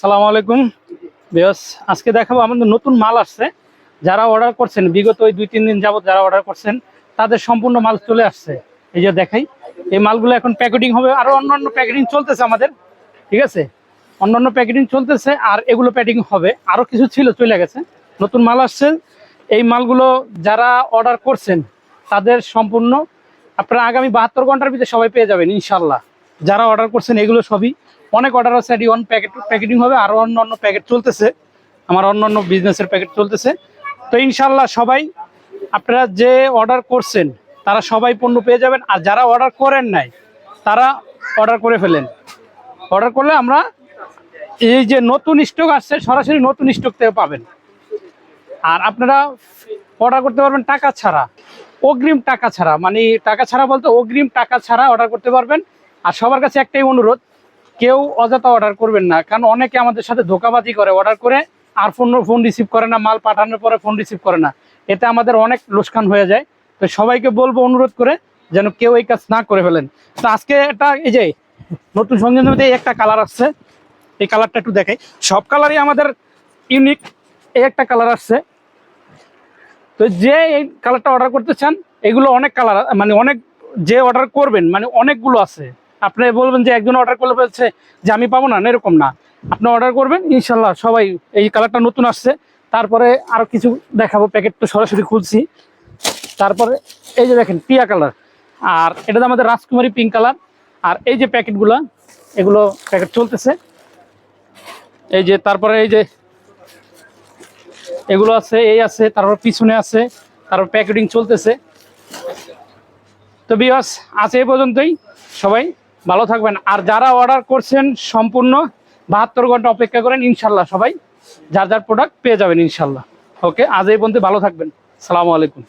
সালাম আলাইকুম। বেয়স আজকে দেখাবো আমাদের নতুন মাল আসছে। যারা অর্ডার করছেন, বিগত ওই দুই তিন দিন যাবত যারা অর্ডার করছেন, তাদের সম্পূর্ণ মাল চলে আসছে। এই যে দেখাই, এই মালগুলো এখন প্যাকেটিং হবে। আরও অন্যান্য প্যাকেটিং চলতেছে আমাদের, ঠিক আছে? অন্যান্য প্যাকেটিং চলতেছে আর এগুলো প্যাকেটিং হবে। আরও কিছু ছিল, চলে গেছে। নতুন মাল আসছে। এই মালগুলো যারা অর্ডার করছেন, তাদের সম্পূর্ণ আপনারা আগামী বাহাত্তর ঘণ্টার ভিতরে সবাই পেয়ে যাবেন ইনশাল্লাহ যারা অর্ডার করছেন, এগুলো সবই অনেক অর্ডার আছে এটি অন প্যাকেট প্যাকেটিং হবে আরও অন্য অন্য প্যাকেট চলতেছে। আমার অন্য অন্য বিজনেসের প্যাকেট চলতেছে। তো ইনশাল্লাহ সবাই, আপনারা যে অর্ডার করছেন, তারা সবাই পণ্য পেয়ে যাবেন। আর যারা অর্ডার করেন নাই, তারা অর্ডার করে ফেলেন। অর্ডার করলে আমরা এই যে নতুন স্টক আসছে, সরাসরি নতুন স্টক থেকে পাবেন। আর আপনারা অর্ডার করতে পারবেন টাকা ছাড়া। অগ্রিম টাকা ছাড়া মানে টাকা ছাড়া বলতে অগ্রিম টাকা ছাড়া অর্ডার করতে পারবেন। আর সবার কাছে একটাই অনুরোধ, কেউ অযথা অর্ডার করবেন না, কারণ অনেকে আমাদের সাথে ধোকাবাজি করে অর্ডার করে আর ফোন ফোন রিসিভ করে না, মাল পাঠানোর পরে ফোন রিসিভ করে না। এতে আমাদের অনেক লোকসান হয়ে যায়। তো সবাইকে বলব অনুরোধ করে যেন কেউ এই কাজ না করে ফেলেন। তো আজকে এটা এই যে নতুন সংযোজনতে একটা কালার আসছে, এই কালারটা একটু দেখাই। সব কালারই আমাদের ইউনিক এই একটা কালার আসছে। তো যে এই কালারটা অর্ডার করতে চান, এগুলো অনেক কালার মানে অনেক যে অর্ডার করবেন মানে অনেকগুলো আছে। আপনি বলবেন যে একজন অর্ডার করলে বলছে যে আমি পাবো না এরকম না। আপনি অর্ডার করবেন, ইনশাল্লাহ সবাই এই কালারটা নতুন আসছে। তারপরে আরও কিছু দেখাবো প্যাকেট তো সরাসরি খুলছি। তারপরে এই যে দেখেন পিয়া কালার আর এটা আমাদের রাজকুমারী পিঙ্ক কালার আর এই যে প্যাকেটগুলো এগুলো প্যাকেট চলতেছে। এই যে তারপরে এই যে এগুলো আছে, এই আছে, তারপর পিছনে আছে, তারপর প্যাকেটিং চলতেছে। তো বিয়াস আছে এই পর্যন্তই। সবাই ভালো থাকবেন। আর যারা অর্ডার করছেন সম্পূর্ণ বাহাত্তর ঘণ্টা অপেক্ষা করেন, ইনশাল্লাহ সবাই যার যার প্রোডাক্ট পেয়ে যাবেন, ইনশাল্লাহ। ওকে আজ এই পর্যন্ত ভালো থাকবেন। সালামু আলাইকুম।